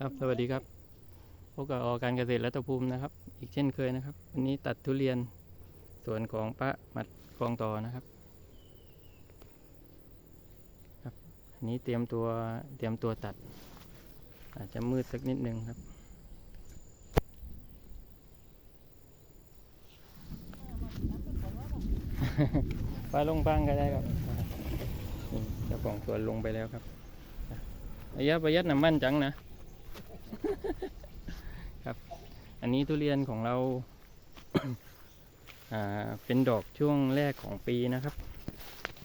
ครับสวัสดีครับพบกับออการเกษตรรัตภูมินะครับ อีกเช่นเคยนะครับ วันนี้ตัดทุเรียนสวนของป้ามัดคลองต่อนะครับครับอันนี้เตรียมตัวเตรียมตัวตัด อาจจะมืดสักนิดนึงครับป้าลงบ้างก็ได้ครับเจ้าของสวนลงไปแล้วครับระยะประหยัดน้ำมันจังนะ ครับ อันนี้ทุเรียนของเรา เป็นดอกช่วงแรกของปีนะครับ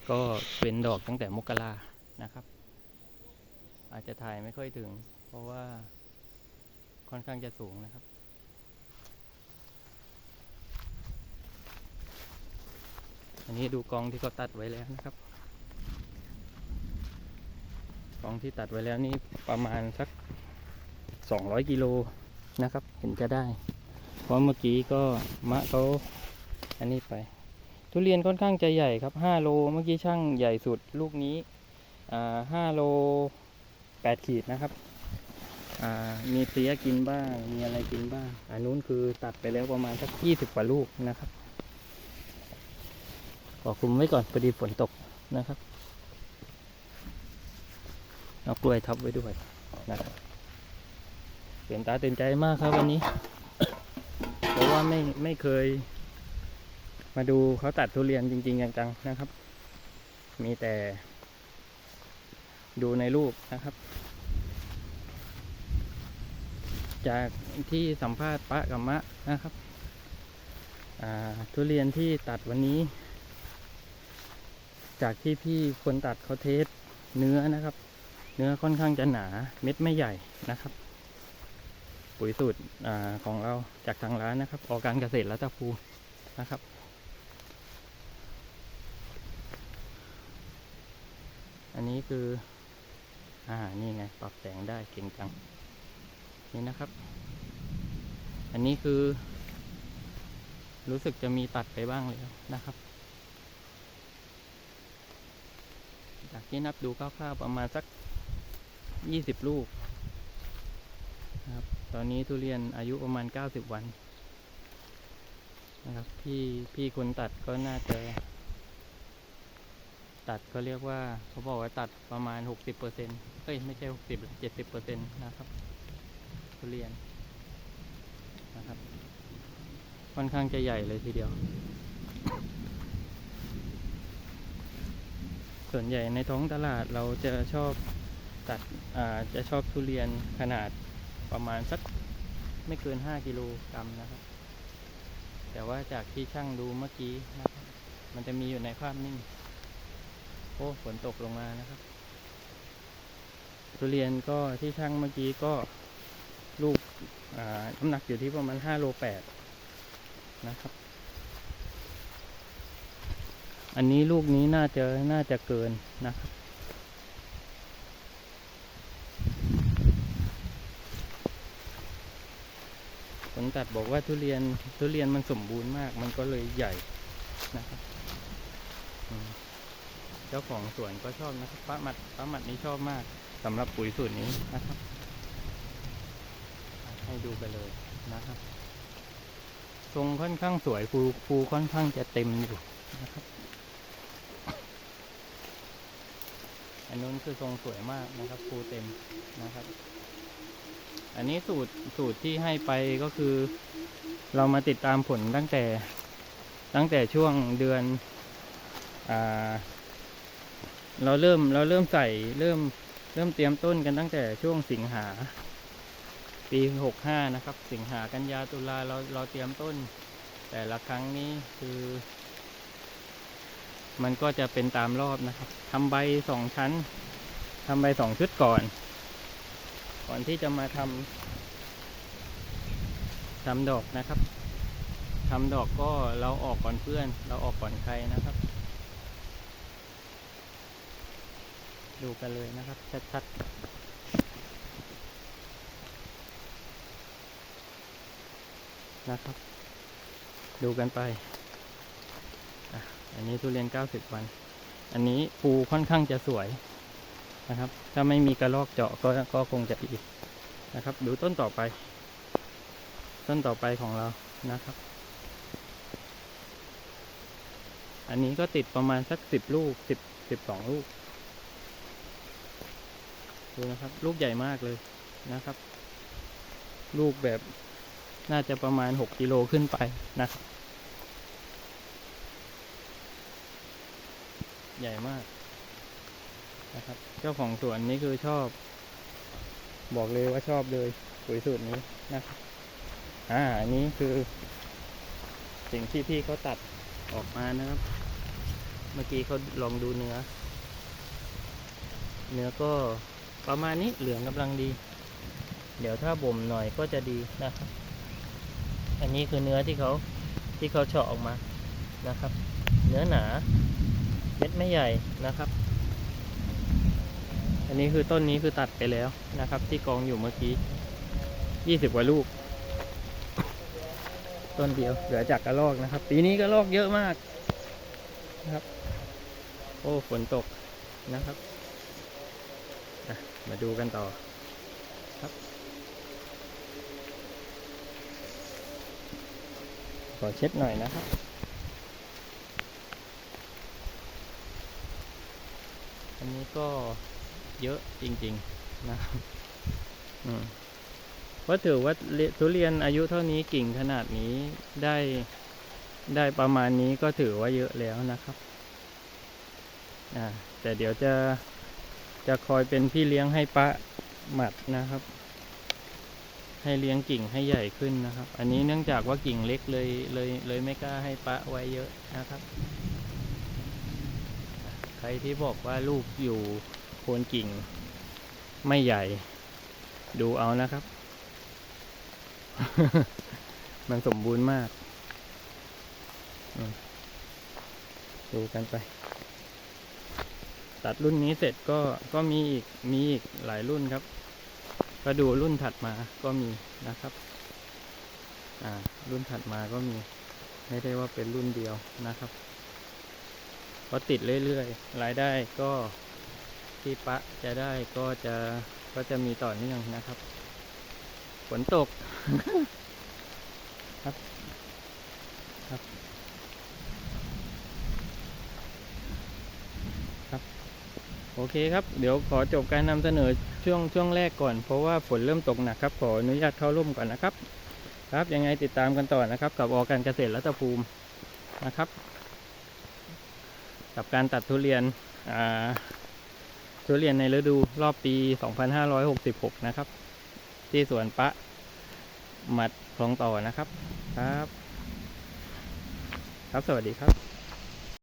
ก็เป็นดอกตั้งแต่มกรานะครับ อาจจะถ่ายไม่ค่อยถึง เพราะว่าค่อนข้างจะสูงนะครับอันนี้ดูกองที่เขาตัดไว้แล้วนะครับ กองที่ตัดไว้แล้วนี่ประมาณสัก 200กิโลนะครับเห็นจะได้ เพราะเมื่อกี้ก็มะเขาอันนี้ไป ทุเรียนค่อนข้างจะใหญ่ครับ 5 โลเมื่อกี้ช่างใหญ่สุดลูกนี้อ่า5โล 8 ขีดนะครับมีเพลี้ยกินบ้าง มีอะไรกินบ้าง อันนู้นคือตัดไปแล้วประมาณสัก20กว่าลูกนะครับขอคุมไว้ก่อนพอดีฝนตกนะครับ เอากล้วยทับไว้ด้วยนะครับ ตื่นตาตื่นใจมากครับวันนี้ เพราะว่าไม่ไม่เคย มาดูเขาตัดทุเรียนจริง ๆ จังๆนะครับ มีแต่ ดูในรูปนะครับ จากที่สัมภาษณ์ปะกับมะนะครับทุเรียนที่ตัดวันนี้ จากที่พี่คนตัดเขาเทสเนื้อนะครับ เนื้อค่อนข้างจะหนาเม็ดไม่ใหญ่นะครับ ปุ๋ยสูตรอของเราจากทางร้านนะครับออกการเกษตรรัตภูนะครับ อันนี้คือ อ่า นี่ไง ปรับแสงได้เก่งจัง นี่นะครับ อันนี้คือ รู้สึกจะมีตัดไปบ้างแล้วนะครับ จากที่นับดูคร่าวๆประมาณสักยี่สิบลูกครับ ตอนนี้ทุเรียนอายุประมาณเก้าสิบวันนะครับพี่พี่คนตัดก็น่าจะ ตัดก็เรียกว่าเขาบอกว่าตัดประมาณหกสิบเปอร์เซ็นต์เอ้ยไม่ใช่หกสิบเจ็ดสิบเปอร์เซ็นต์นะครับทุเรียนนะครับค่อนข้างจะใหญ่เลยทีเดียว ส่วนใหญ่ในท้องตลาดเราจะชอบตัดอ่าจะชอบทุเรียนขนาด ประมาณสักไม่เกิน 5 กิโลกรัมนะครับ แต่ว่าจากที่ช่างดูเมื่อกี้นะครับมันจะมีอยู่ในภาพนิ่ง โอ้ฝนตกลงมานะครับ ทุเรียนก็ที่ช่างเมื่อกี้ก็ลูกอ่าน้ำหนักอยู่ที่ประมาณ5โล8นะครับ อันนี้ลูกนี้น่าจะน่าจะเกินนะครับ ผลตัดบอกว่าทุเรียนทุเรียนมันสมบูรณ์มาก มันก็เลยใหญ่นะครับเจ้าของสวนก็ชอบนะครับป้าหมัดป้าหมัดนี้ชอบมากสำหรับปุ๋ยสูตรนี้นะครับ ให้ดูไปเลยนะครับ ทรงค่อนข้างสวยภูภูค่อนข้างจะเต็มอยู่นะครับอันนู้นคือทรงสวยมากนะครับภูเต็มนะครับ อันนี้สูตรสูตรที่ให้ไปก็คือ เรามาติดตามผลตั้งแต่ตั้งแต่ช่วงเดือนอ่าเราเริ่มเราเริ่มใส่เริ่มเริ่มเตรียมต้นกันตั้งแต่ช่วงสิงหา ปีหกห้านะครับ สิงหากันยาตุลาเราเราเตรียมต้น แต่ละครั้งนี้คือ มันก็จะเป็นตามรอบนะครับทำใบสองชั้นทำใบสองชุดก่อน ก่อนที่จะมาทำทำดอกนะครับทำดอกก็เราออกก่อนเพื่อน เราออกก่อนใครนะครับ ดูกันเลยนะครับ ชัดๆนะครับ ดูกันไปอะอันนี้ทุเรียน 90 วัน อันนี้ภูค่อนข้างจะสวย นะครับ ถ้าไม่มีกระลอกเจาะก็ก็คงจะดีนะครับ ดูต้นต่อไป ต้นต่อไปของเรานะครับ อันนี้ก็ติดประมาณสักสิบลูกสิบสิบสองลูกดูนะครับ ลูกใหญ่มากเลยนะครับ ลูกแบบน่าจะประมาณหกกิโลขึ้นไปนะครับ ใหญ่มาก นะครับ เจ้าของสวนนี่คือชอบ บอกเลยว่าชอบเลยปุ๋ยสูตรนี้นะครับ อ่าอันนี้คือ สิ่งที่พี่เขาตัดออกมานะครับ เมื่อกี้เขาลองดูเนื้อ เนื้อก็ประมาณนี้เหลืองกำลังดี เดี๋ยวถ้าบ่มหน่อยก็จะดีนะครับ อันนี้คือเนื้อที่เขาที่เขาเฉาะออกมานะครับ เนื้อหนาเม็ดไม่ใหญ่นะครับ อันนี้คือต้นนี้คือตัดไปแล้วนะครับ ที่กองอยู่เมื่อกี้ยี่สิบกว่าลูก ต้นเดียวเหลือจากกระลอกนะครับ ปีนี้กระลอกเยอะมากนะครับ โอ้ฝนตกนะครับมาดูกันต่อครับขอเช็ดหน่อยนะครับอันนี้ก็ เยอะจริง ๆ นะครับเพราะถือว่าทุเรียนอายุเท่านี้กิ่งขนาดนี้ได้ได้ประมาณนี้ก็ถือว่าเยอะแล้วนะครับแต่เดี๋ยวจะจะคอยเป็นพี่เลี้ยงให้ปะหมัดนะครับ ให้เลี้ยงกิ่งให้ใหญ่ขึ้นนะครับ อันนี้เนื่องจากว่ากิ่งเล็กเลยเลยเลยไม่กล้าให้ปะไว้เยอะนะครับ ใครที่บอกว่าลูกอยู่ โคนกิ่ง ไม่ใหญ่ ดูเอานะครับ มันสมบูรณ์มาก ดูกันไป ตัดรุ่นนี้เสร็จก็ก็มีอีก มีอีกหลายรุ่นครับ ก็ดูรุ่นถัดมาก็มีนะครับ อ่า รุ่นถัดมาก็มี ไม่ได้ว่าเป็นรุ่นเดียวนะครับเพราติดเรื่อยๆ รายได้ก็ ที่ปะจะได้ก็จะก็จะมีต่อเนื่องนะครับ ฝนตกครับครับ ครับ โอเคครับ เดี๋ยวขอจบการนำเสนอช่วงช่วงแรกก่อน เพราะว่าฝนเริ่มตกหนักครับ ขออนุญาตเข้าร่มก่อนนะครับ ครับ ยังไงติดตามกันต่อนะครับ กับออการเกษตรรัตภูมินะครับ กับการตัดทุเรียนอ่า ทุเรียนในฤดูรอบปี 2566 นะครับ ที่สวนปะหมัดคลองต่อนะครับ ครับ ครับ สวัสดีครับ